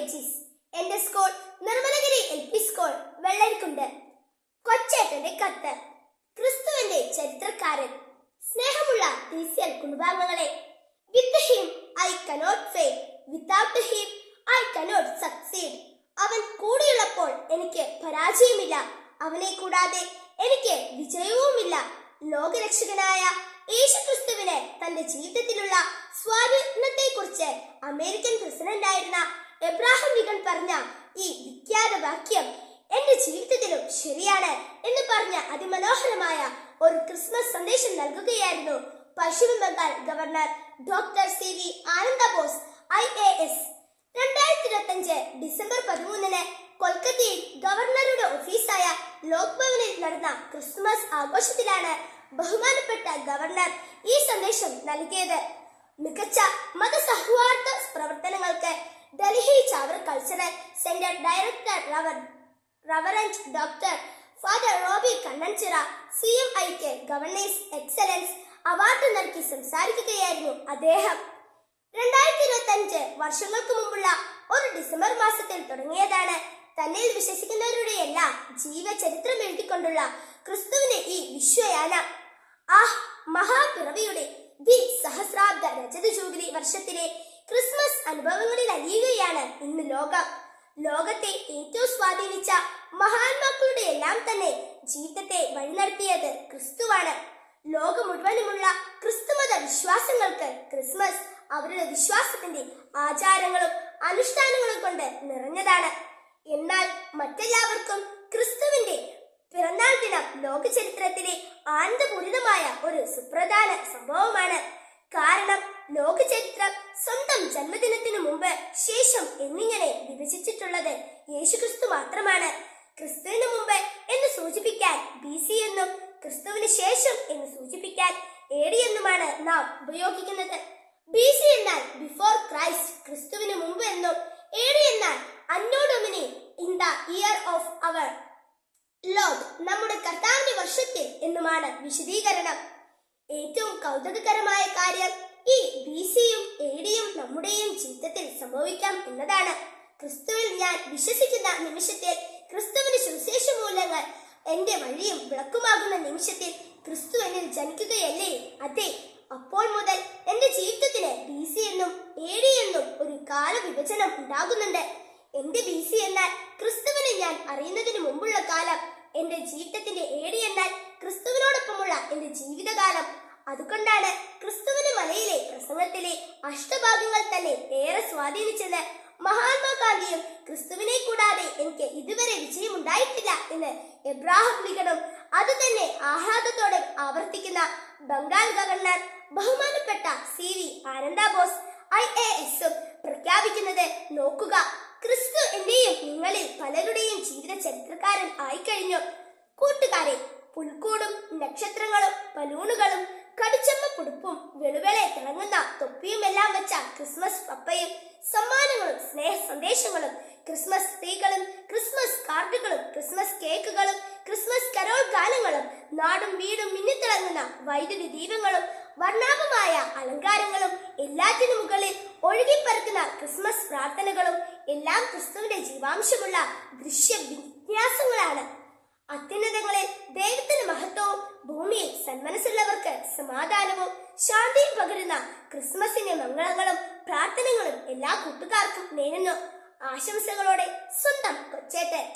AG's എന്റെ school Nirmalagiri L P school Vellarikundu. കൊച്ചേട്ടന്റെ കത്ത് ക്രിസ്തുവിന്റെ ചരിത്രക്കാരൻ സ്നേഹമുള്ള തീസിയൽ കുടുംബാംഗങ്ങളെ. With him I cannot fail without him I cannot succeed അവൻ കൂടെയുള്ളപ്പോൾ എനിക്ക് പരാജയമില്ല. അവനെ കൂടാതെ എനിക്ക് വിജയവുമില്ല. ലോകരക്ഷകനായ യേശുക്രിസ്തുവിന് തന്റെ ജീവിതത്തിലുള്ള സ്വാധീനത്തെക്കുറിച്ച് അമേരിക്കൻ പ്രസിഡന്റായിരുന്ന എബ്രാഹിം ലിങ്കൺ പറഞ്ഞ ഈ വിഖ്യാത വാക്യം എന്റെ ജീവിതത്തിലും ശരിയാണ് എന്ന് പറഞ്ഞ അതിമനോഹരമായ ഒരു ക്രിസ്മസ് സന്ദേശം നൽകുകയായിരുന്നു. പശ്ചിമ Bengal governor doctor C V Ananda Bose I A S. രണ്ടായിരത്തി ഇരുപത്തി അഞ്ച് ഡിസംബർ പതിമൂന്നിന് കൊൽക്കത്തയിൽ ഗവർണറുടെ ഓഫീസായ ലോക് ഭവനിൽ നടന്ന ക്രിസ്മസ് ആഘോഷത്തിലാണ് ബഹുമാനപ്പെട്ട ഗവർണർ ഈ സന്ദേശം നൽകിയത്. മികച്ച മതസൗഹാർദ്ദ പ്രവർത്തനങ്ങൾക്ക് Delhi Chavara cultural centre director റവർ reverend doctor father Robi Kannanchira C M ഐക്ക് ഗവർണേഴ്സ് എക്സലൻസ് അവാർഡ് നൽകി സംസാരിക്കുകയായിരുന്നു അദ്ദേഹം. രണ്ടായിരത്തി ഇരുപത്തി അഞ്ച് വർഷങ്ങൾക്ക് മുമ്പുള്ള ഒരു ഡിസംബർ മാസത്തിൽ തുടങ്ങിയതാണ് തന്നിൽ വിശ്വസിക്കുന്നവരുടെ എല്ലാം ജീവചരിത്രം എഴുതിക്കൊണ്ടുള്ള ക്രിസ്തുവിന്റെ ഈ വിശ്വയാന. ആഹ് മഹാപിറവിയുടെ ദി സഹസ്രാബ്ദ രജത ജൂബിലി വർഷത്തിലെ അനുഭവങ്ങളിൽ അലിയുകയാണ് ഇന്ന് ലോകം. ലോകത്തെ ഏറ്റവും സ്വാധീനിച്ച മഹാത്മാക്കളുടെ എല്ലാം തന്നെ ജീവിതത്തെ വഴിനടത്തിയത് ക്രിസ്തുവാണ്. ലോകം മുഴുവനുമുള്ള ക്രിസ്തുമത വിശ്വാസങ്ങൾക്ക് ക്രിസ്മസ് അവരുടെ വിശ്വാസത്തിന്റെ ആചാരങ്ങളും അനുഷ്ഠാനങ്ങളും കൊണ്ട് നിറഞ്ഞതാണ്. എന്നാൽ മറ്റെല്ലാവർക്കും ക്രിസ്തുവിന്റെ പിറന്നാൾ ദിനം ലോക ചരിത്രത്തിലെ ആനന്ദപൂരിതമായ ഒരു സുപ്രധാന സംഭവമാണ്. കാരണം ലോക ചരിത്രം സ്വന്തം ജന്മദിനത്തിന് മുമ്പ് ശേഷം എന്നിങ്ങനെ വിഭജിച്ചിട്ടുള്ളത് യേശുക്രിസ്തു മാത്രമാണ്. ക്രിസ്തുവിന് മുമ്പ് എന്ന് സൂചിപ്പിക്കാൻ ബി സി എന്നും ക്രിസ്തുവിന് ശേഷം എന്ന് സൂചിപ്പിക്കാൻ എ ഡി എന്നുമാണ് നാം ഉപയോഗിക്കുന്നത്. ബി സി എന്നാൽ ബിഫോർ ക്രൈസ്റ്റ് ക്രിസ്തുവിന് മുമ്പ് എന്നും എ ഡി എന്നാൽ anno domini in the year of our lord നമ്മുടെ കർത്താവിന്റെ വർഷത്തിൽ എന്നുമാണ് വിശദീകരണം. ഏറ്റവും കൗതുകകരമായ കാര്യം എന്നതാണ്. ക്രിസ്തുവിൽ ഞാൻ വിശ്വസിക്കുന്ന നിമിഷത്തിൽ ക്രിസ്തുവിന്റെ സുവിശേഷ മൂലങ്ങൾ എന്റെ വഴിയും വിളക്കുമാകുന്ന നിമിഷത്തിൽ ക്രിസ്തു എന്നിൽ ജനിക്കുകയല്ലേ? അതെ അപ്പോൾ മുതൽ എന്റെ ജീവിതത്തിന് ബി സി എന്നും എ ഡി എന്നും ഒരു കാലവിഭജനം ഉണ്ടാകുന്നുണ്ട്. എന്റെ ബി സി എന്നാൽ ക്രിസ്തുവിനെ ഞാൻ അറിയുന്നതിന് മുമ്പുള്ള കാലം എന്റെ ജീവിതത്തിന്റെ ഏടി എന്നാൽ ക്രിസ്തുവിനോടൊപ്പമുള്ള എന്റെ ജീവിതകാലം. അതുകൊണ്ടാണ് ക്രിസ്തുവിന് മലയിലെ പ്രസംഗത്തിലെ അഷ്ടഭാഗങ്ങൾ തന്നെ ഏറെ സ്വാധീനിച്ചത്. മഹാത്മാഗാന്ധിയും ക്രിസ്തുവിനെ കൂടാതെ എനിക്ക് ഇതുവരെ വിജയമുണ്ടായിട്ടില്ല എന്ന് എബ്രാഹിം ലിഖനും അത് തന്നെ ആഹ്ലാദത്തോടെ ആവർത്തിക്കുന്ന ബംഗാൾ ഗവർണർ ബഹുമാനപ്പെട്ട C V Ananda Bose I A എസും പ്രഖ്യാപിക്കുന്നത് നോക്കുക. ക്രിസ്തു എന്റെയും നിങ്ങളിൽ പലരുടെയും ജീവിത ചരിത്രകാരൻ ആയിക്കഴിഞ്ഞു. കൂട്ടുകാരെ പുൽക്കൂടും നക്ഷത്രങ്ങളും ബലൂണുകളും കടിച്ചമ്മ പുടുപ്പും വെളുവെളെ തിളങ്ങുന്ന തൊപ്പിയുമെല്ലാം വെച്ച ക്രിസ്മസ് പപ്പയും സന്ദേശങ്ങളും ക്രിസ്മസ് സ്ത്രീകളും ക്രിസ്മസ് കാർഡുകളും ക്രിസ്മസ് കേക്കുകളും ക്രിസ്മസ് കരോൾ ഗാനങ്ങളും നാടും വീടും മിന്നിത്തിളങ്ങുന്ന വൈദ്യുതി ദീപങ്ങളും വർണാഭമായ അലങ്കാരങ്ങളും എല്ലാറ്റിനു മുകളിൽ ഒഴുകിപ്പറക്കുന്ന ക്രിസ്മസ് പ്രാർത്ഥനകളും എല്ലാം ക്രിസ്തുവിന്റെ ജീവാംശമുള്ള ദൃശ്യ വിന്യാസങ്ങളാണ് അത്യുന്നതങ്ങളിൽ ദൈവത്തിന് മഹത്വവും ഭൂമിയിൽ സന്മനസ്സുള്ളവർക്ക് സമാധാനവും ശാന്തിയും പകരുന്ന ക്രിസ്മസിന്റെ മംഗളങ്ങളും പ്രാർത്ഥനകളും എല്ലാ കൂട്ടുകാർക്കും നേരുന്നു. ആശംസകളോടെ സ്വന്തം കൊച്ചേട്ടൻ.